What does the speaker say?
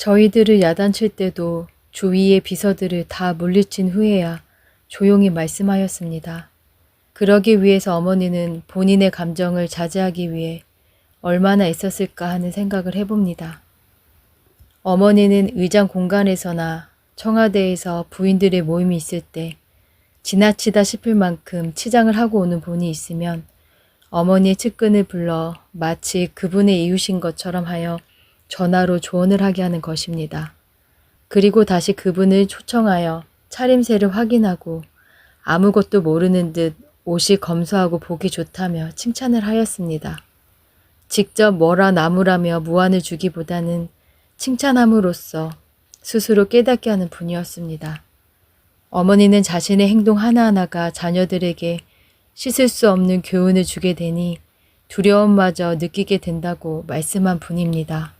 저희들을 야단칠 때도 주위의 비서들을 다 물리친 후에야 조용히 말씀하였습니다. 그러기 위해서 어머니는 본인의 감정을 자제하기 위해 얼마나 애썼을까 하는 생각을 해봅니다. 어머니는 의장 공간에서나 청와대에서 부인들의 모임이 있을 때 지나치다 싶을 만큼 치장을 하고 오는 분이 있으면 어머니의 측근을 불러 마치 그분의 이웃인 것처럼 하여 전화로 조언을 하게 하는 것입니다. 그리고 다시 그분을 초청하여 차림새를 확인하고 아무것도 모르는 듯 옷이 검소하고 보기 좋다며 칭찬을 하였습니다. 직접 뭐라 나무라며 무안을 주기보다는 칭찬함으로써 스스로 깨닫게 하는 분이었습니다. 어머니는 자신의 행동 하나하나가 자녀들에게 씻을 수 없는 교훈을 주게 되니 두려움마저 느끼게 된다고 말씀한 분입니다.